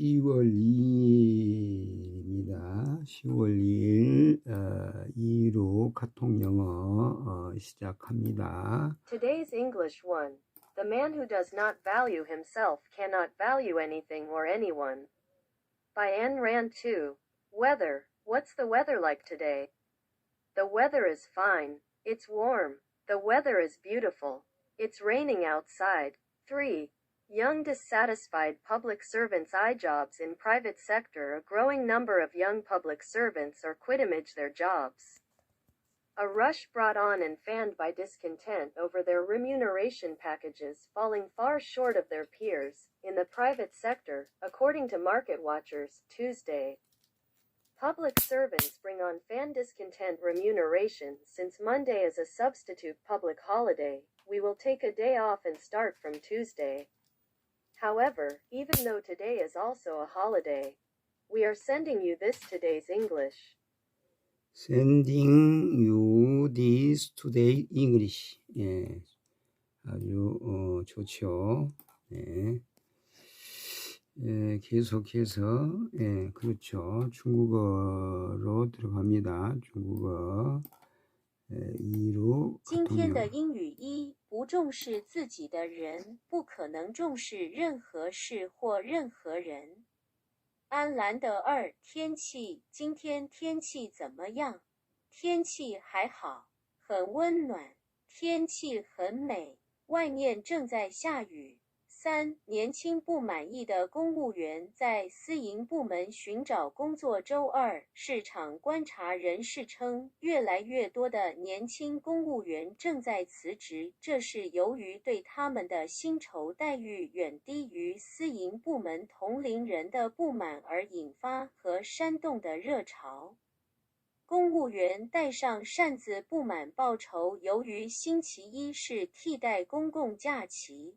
10월 2일입니다. 10월 2일 어, 2루 카톡 영어 어, 시작합니다. Today's English 1. The man who does not value himself cannot value anything or anyone. By Ayn Rand 2. Weather. What's the weather like today? The weather is fine. It's warm. The weather is beautiful. It's raining outside. 3. Young dissatisfied public servants eye jobs in private sector. A growing number of young public servants are quit image their jobs. A rush brought on and fanned by discontent over their remuneration packages falling far short of their peers in the private sector, according to Market Watchers, Tuesday. Public servants bring on fan discontent remuneration since Monday is a substitute public holiday. We will take a day off and start from Tuesday. However, even though today is also a holiday, we are sending you this today's English. Sending you this today English. 예, 아주 어, 좋죠. 네. 예, 계속해서 예, 그렇죠. 중국어로 들어갑니다. 중국어 예, 2루 今天的英语一： 不重视自己的人，不可能重视任何事或任何人。安兰德二：天气，今天天气怎么样？天气还好，很温暖，天气很美，外面正在下雨。三，年轻不满意的公务员在私营部门寻找工作。周二，市场观察人士称，越来越多的年轻公务员正在辞职，这是由于对他们的薪酬待遇远低于私营部门同龄人的不满而引发和煽动的热潮。公务员带上扇子不满报酬，由于星期一是替代公共假期。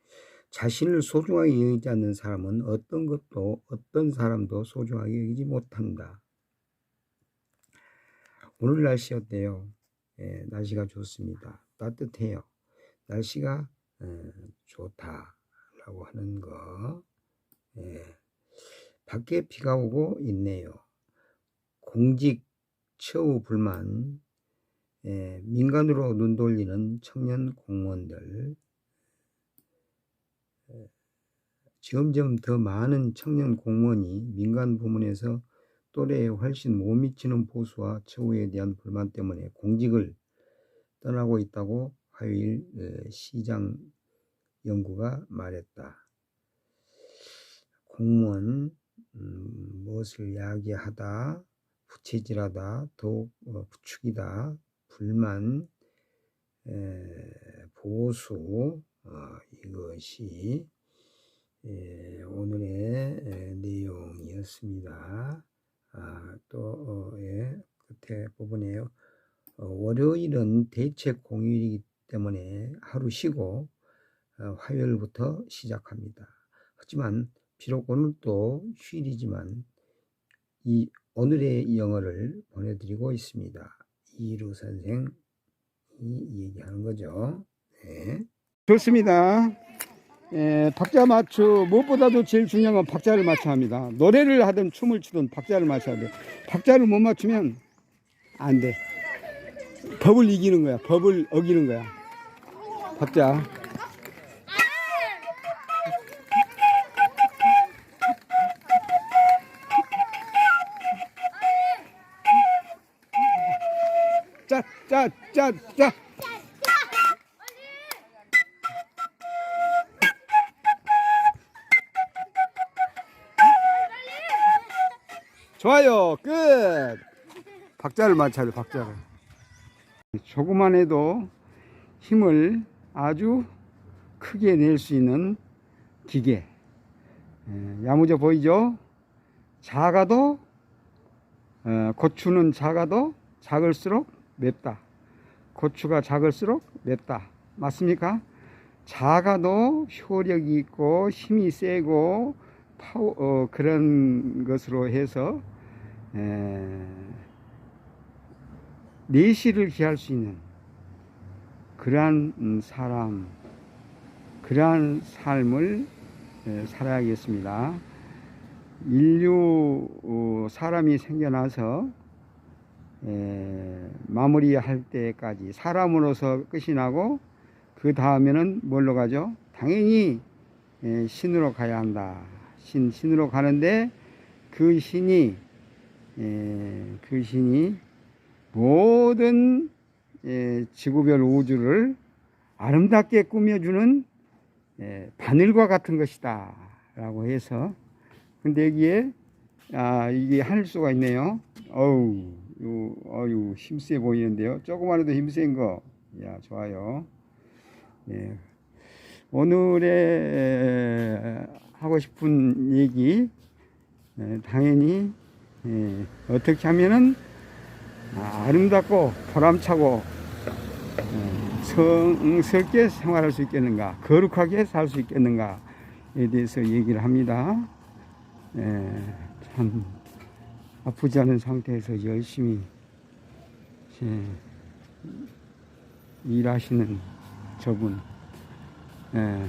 자신을 소중하게 여기지 않는 사람은 어떤 것도 어떤 사람도 소중하게 여기지 못한다. 오늘 날씨 어때요? 예, 날씨가 좋습니다. 따뜻해요. 날씨가 어, 좋다라고 하는 거. 예, 밖에 비가 오고 있네요. 공직 처우 불만, 예, 민간으로 눈 돌리는 청년 공무원들, 예, 점점 더 많은 청년 공무원이 민간 부문에서 또래에 훨씬 못 미치는 보수와 처우에 대한 불만 때문에 공직을 떠나고 있다고 화요일 어, 시장 연구가 말했다. 공무원 음, 무엇을 야기하다, 부채질하다, 더욱 어, 부추기다, 불만, 에, 보수 어, 이것이 에, 오늘의 에, 내용이었습니다. 아, 또 어, 예, 끝에 부분에요. 어, 월요일은 대책 공휴일이기 때문에 하루 쉬고 어, 화요일부터 시작합니다. 하지만 비록 오늘도 휴일이지만 이 오늘의 영어를 보내드리고 있습니다. 이루 선생이 얘기하는 거죠. 네. 좋습니다. 에, 박자 맞추 무엇보다도 제일 중요한 건 박자를 맞춰야 합니다. 노래를 하든 춤을 추든 박자를 맞춰야 돼. 박자를 못 맞추면 안 돼. 법을 이기는 거야. 법을 어기는 거야. 박자. 짜, 짜, 짜, 짜. 좋아요. 끝. 박자를 맞춰야 돼, 박자를. 조금만 해도 힘을 아주 크게 낼 수 있는 기계. 예, 야무져 보이죠? 작아도 어, 고추는 작아도 작을수록 맵다. 고추가 작을수록 맵다. 맞습니까? 작아도 효력이 있고 힘이 세고 파워 어, 그런 것으로 해서 에, 내실을 기할 수 있는 그러한 음, 사람, 그러한 삶을 에, 살아야겠습니다. 인류 어, 사람이 생겨나서 에, 마무리할 때까지 사람으로서 끝이 나고 그 다음에는 뭘로 가죠? 당연히 에, 신으로 가야 한다. 신 신으로 가는데 그 신이 에, 그 신이 모든 에, 지구별 우주를 아름답게 꾸며주는 에, 바늘과 같은 것이다. 라고 해서 근데 여기에 아 이게 할 수가 있네요. 어우, 요, 어유 힘세 보이는데요. 조그만 해도 힘센 거, 야 좋아요. 예. 오늘의 에, 하고 싶은 얘기 에, 당연히 예, 어떻게 하면은 아, 아름답고 보람차고 어, 성스럽게 생활할 수 있겠는가, 거룩하게 살 수 있겠는가에 대해서 얘기를 합니다. 예, 참 아프지 않은 상태에서 열심히 예, 일하시는 저분, 예,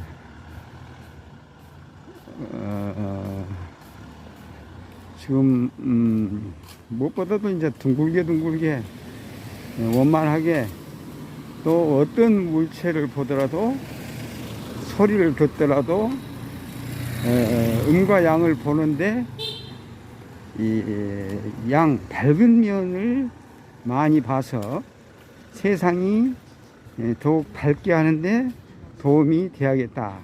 어, 어, 지금 음, 무엇보다도 이제 둥글게 둥글게 예, 원만하게 또 어떤 물체를 보더라도 소리를 듣더라도 에, 음과 양을 보는데 이양 밝은 면을 많이 봐서 세상이 에, 더욱 밝게 하는데 도움이 되야겠다.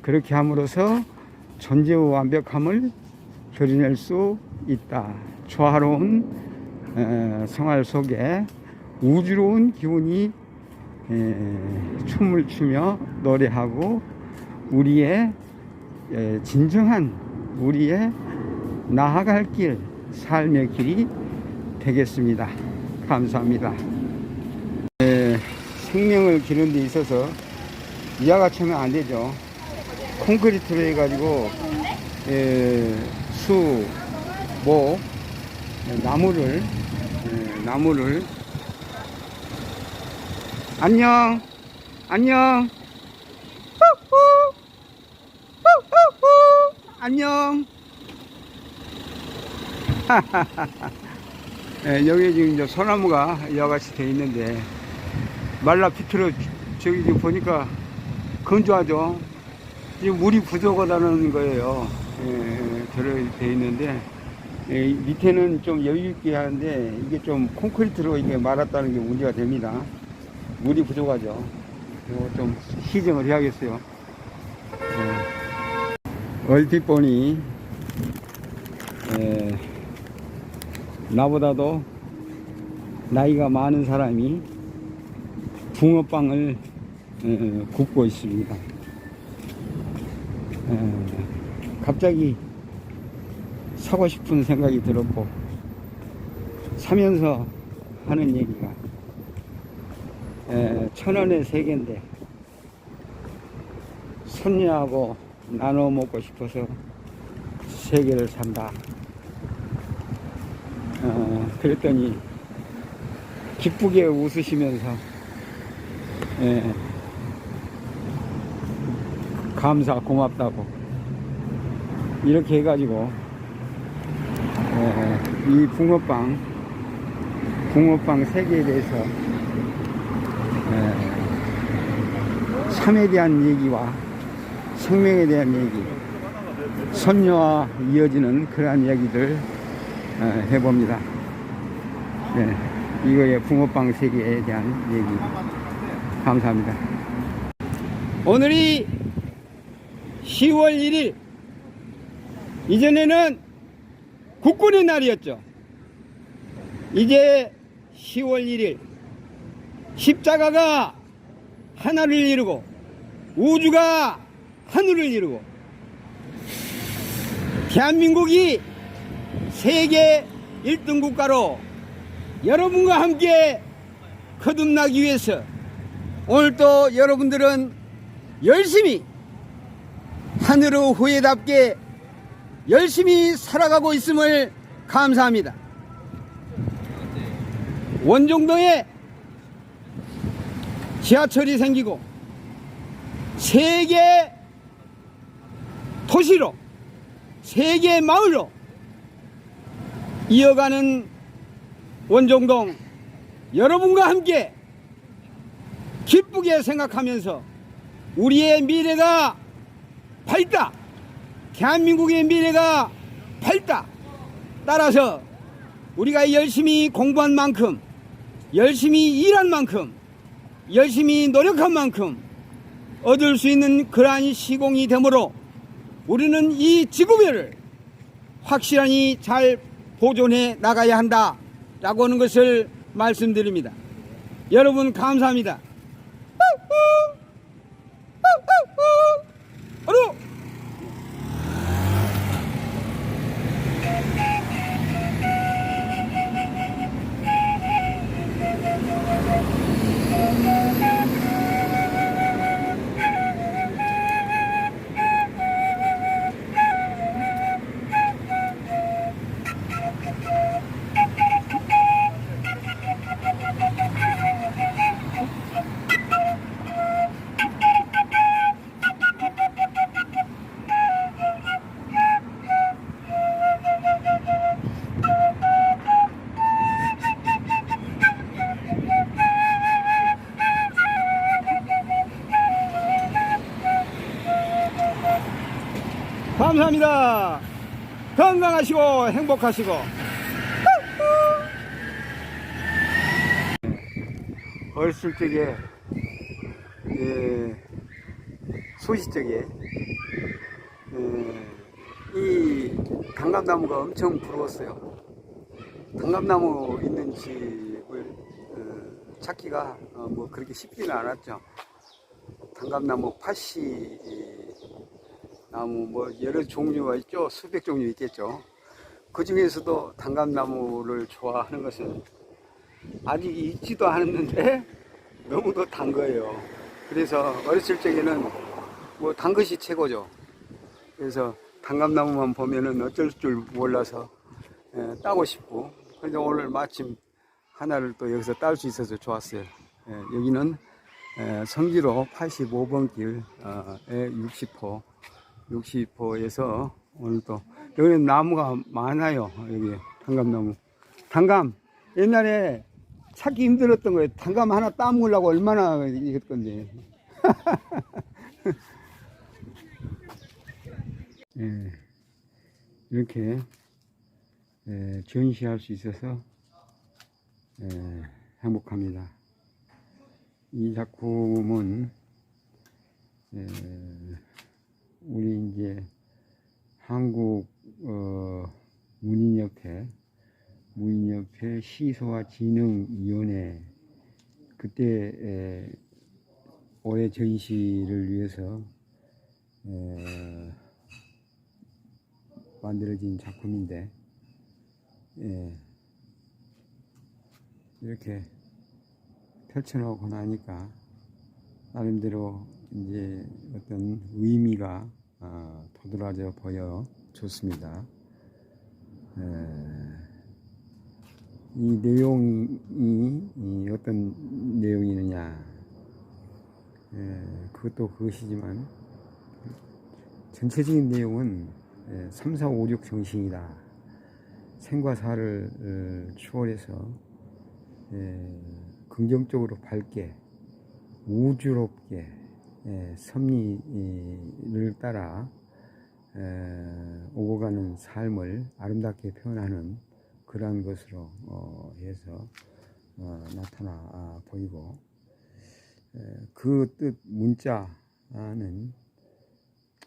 그렇게 함으로써 존재의 완벽함을 드러낼 수 있다. 조화로운 에, 생활 속에 우주로운 기운이 에, 춤을 추며 노래하고 우리의 에, 진정한 우리의 나아갈 길, 삶의 길이 되겠습니다. 감사합니다. 에, 생명을 기르는 데 있어서 이와 같이 하면 안 되죠. 콘크리트로 해가지고 에, 수, 모, 에, 나무를 에, 나무를. 안녕. 안녕. 안녕. 예, 여기 지금 이제 소나무가 이와 같이 돼 있는데 말라 비틀어 저기 지금 보니까 건조하죠 물이 부족하다는 거예요 예, 들어돼 있는데 예, 밑에는 좀 여유 있게 하는데 이게 좀 콘크리트로 이게 말았다는 게 문제가 됩니다 물이 부족하죠 이거 좀 시정을 해야겠어요 예. 얼핏 보니 예, 나보다도 나이가 많은 사람이 붕어빵을 예, 굽고 있습니다. 예, 갑자기 사고 싶은 생각이 들었고 사면서 하는 얘기가 예, 천 원에 세 개인데 손녀하고 나눠 먹고 싶어서 세 개를 산다. 어, 그랬더니 기쁘게 웃으시면서 예, 감사 고맙다고 이렇게 해가지고 예, 이 붕어빵 붕어빵 세 개에 대해서 예, 삶에 대한 얘기와 생명에 대한 얘기 선녀와 이어지는 그러한 이야기들 어, 해봅니다. 네, 이거의 붕어빵 세계에 대한 얘기 감사합니다. 오늘이 10월 1일 이전에는 국군의 날이었죠. 이제 10월 1일 십자가가 하나를 이루고 우주가 하늘을 이루고 대한민국이 세계 1등 국가로 여러분과 함께 거듭나기 위해서 오늘 또 여러분들은 열심히 하늘의 후예답게 열심히 살아가고 있음을 감사합니다. 원종동에 지하철이 생기고 세계 도시로 세계 마을로 이어가는 원종동 여러분과 함께 기쁘게 생각하면서 우리의 미래가 밝다. 대한민국의 미래가 밝다. 따라서 우리가 열심히 공부한 만큼, 열심히 일한 만큼, 열심히 노력한 만큼 얻을 수 있는 그러한 시공이 되므로 우리는 이 지구별을 확실히 잘 보존해 나가야 한다 라고 하는 것을 말씀드립니다. 여러분 감사합니다. 감사합니다. 건강하시고 행복하시고. 어렸을 적에 예, 소시 적에 예, 이 단감나무가 엄청 부러웠어요. 단감나무 있는 집을 어, 찾기가 어, 뭐 그렇게 쉽지는 않았죠. 단감나무 팥이 나무 뭐 여러 종류가 있죠. 수백 종류 있겠죠. 그 중에서도 단감나무를 좋아하는 것은 아직 익지도 않았는데 너무도 단 거예요. 그래서 어렸을 적에는 뭐 단 것이 최고죠. 그래서 단감나무만 보면은 어쩔 줄 몰라서 예, 따고 싶고. 그런데 오늘 마침 하나를 또 여기서 딸 수 있어서 좋았어요. 예, 여기는 예, 성지로 85번 길에 60호 60호에서 오늘 또 여기는 나무가 많아요. 여기 단감나무. 단감 옛날에 찾기 힘들었던 거예요. 단감 하나 따먹으려고 얼마나 이것 건데. 예, 이렇게 예, 전시할 수 있어서 예, 행복합니다. 이 작품은 예, 우리 이제 한국 어, 문인협회 문인협회 시소화진흥위원회 그때 에, 올해 전시를 위해서 에, 만들어진 작품인데 예, 이렇게 펼쳐놓고 나니까 나름대로 이제 어떤 의미가 아, 도드라져 보여 좋습니다. 에, 이 내용이 이 어떤 내용이느냐 에, 그것도 그것이지만 전체적인 내용은 에, 3, 4, 5, 6 정신이다. 생과 사를 어, 추월해서 에, 긍정적으로 밝게 우주롭게 예, 섭리를 따라 에, 오고 가는 삶을 아름답게 표현하는 그러한 것으로 어, 해서 어, 나타나 아, 보이고 그 뜻 문자는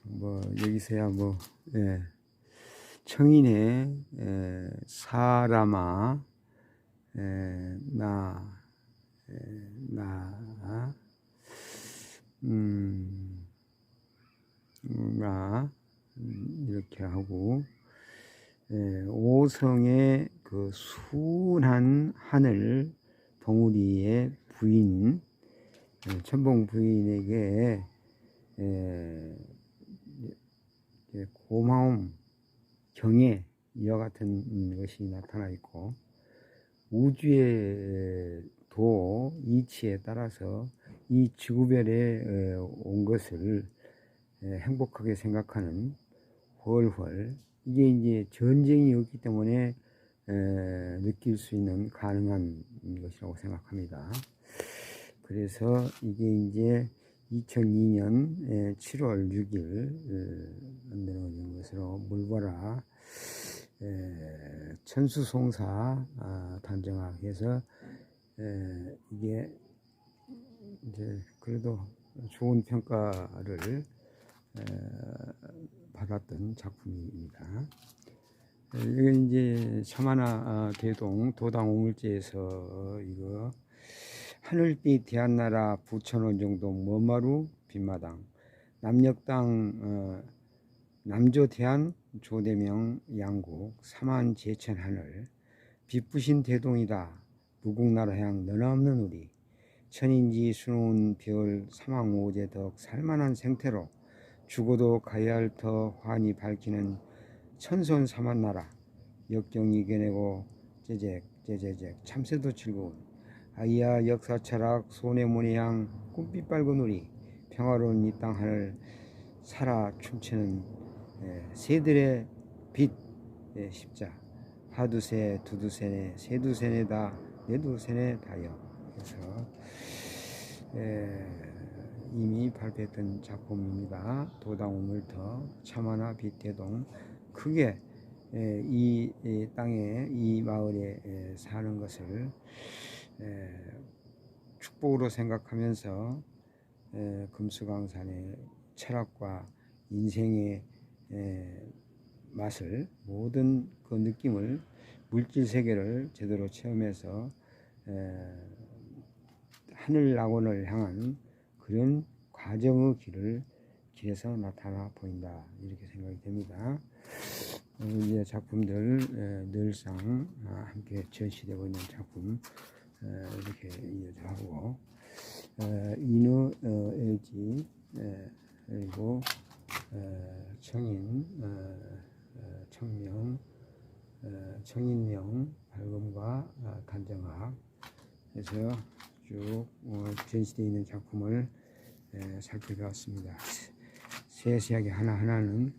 뭐 여기서야 뭐 예, 청인의 에, 사람아 에, 나 에, 나 음, 나 이렇게 하고 예, 오성의 그 순한 하늘 덩우리의 부인 예, 천봉 부인에게 예, 예, 고마움, 경애 이와 같은 것이 나타나 있고 우주의 도 이치에 따라서 이 지구별에 어, 온 것을 에, 행복하게 생각하는 훨훨 이게 이제 전쟁이 없기 때문에 에, 느낄 수 있는 가능한 것이라고 생각합니다. 그래서 이게 이제 2002년 7월 6일 만드는 것으로 물보라 에, 천수송사 아, 단정학에서 에, 이게 이제 그래도 좋은 평가를 에, 받았던 작품입니다. 이건 이제 차마나 아, 대동 도당 오물제에서 이거 하늘빛 대한나라 부천원 정도 머마루 빈마당 남녘당 어, 남조 대한 조대명 양국 삼한 제천 하늘 빛부신 대동이다 무국나라 향 너나 없는 우리 천인지 수놓은 별 사망오제 덕 살만한 생태로 죽어도 가야 할터 환히 밝히는 천손 삼한나라 역경 이겨내고 제잭 제제잭 참새도 즐거운 아이야 역사 철학 향 꿈빛 밝은 우리 평화로운 이 땅 하늘 살아 춤추는 예, 새들의 빛 예, 십자. 하두세 두두세네 세두세네다 네두세네 다여 그래서 예, 이미 발표했던 작품입니다. 도당 우물터 참하나 빛대동 크게 예, 이, 이 땅에 이 마을에 예, 사는 것을 예, 축복으로 생각하면서 예, 금수강산의 철학과 인생의 예, 맛을 모든 그 느낌을 물질 세계를 제대로 체험해서 에, 하늘 낙원을 향한 그런 과정의 길을 길에서 나타나 보인다 이렇게 생각이 됩니다. 어, 이제 작품들 에, 늘상 아, 함께 전시되고 있는 작품 에, 이렇게 이어져 하고 에, 인어 어, LG 에, 그리고 에, 청인 어, 어, 청명 어, 청인명 발금과 어, 단정학 해서 쭉 어, 전시되어 있는 작품을 에, 살펴봤습니다. 세세하게 하나하나는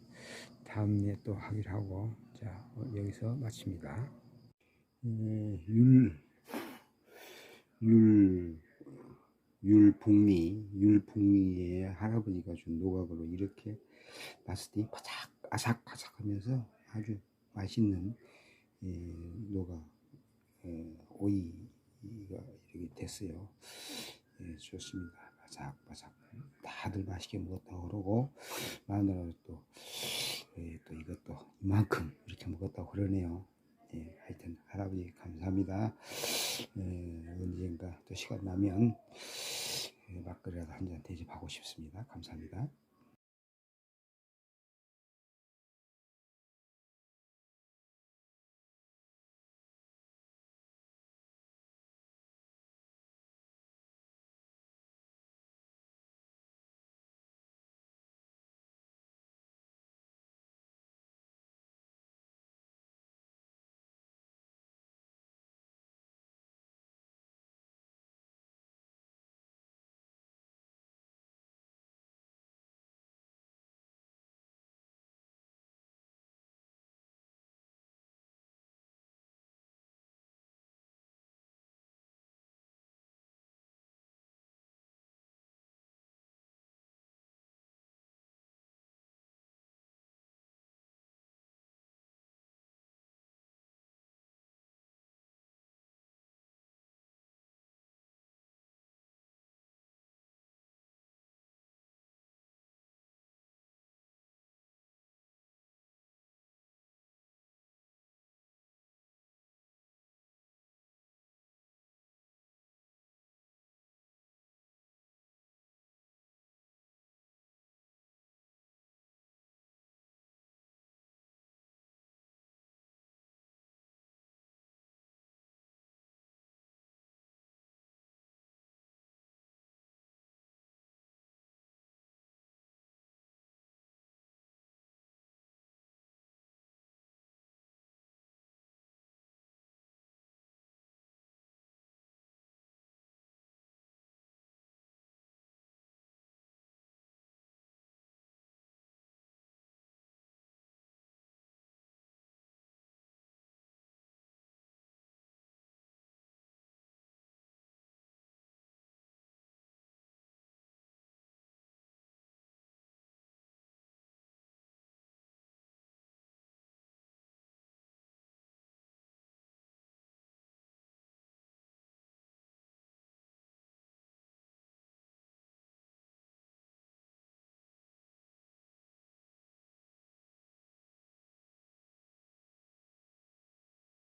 다음에 또 하기로 하고 자 어, 여기서 마칩니다. 에, 율, 율, 율복리, 율복리의 할아버지가 준 노각으로 이렇게 봤을 때 바삭, 아삭아삭하면서 아주 맛있는 예, 노각 예, 오이 가 이렇게 됐어요. 예, 좋습니다. 바삭바삭. 다들 맛있게 먹었다고 그러고 마누라도 또, 예, 또 이것도 이만큼 이렇게 먹었다고 그러네요. 예, 하여튼 할아버지 감사합니다. 예, 언젠가 또 시간 나면 예, 막걸리라도 한 잔 대접하고 싶습니다. 감사합니다.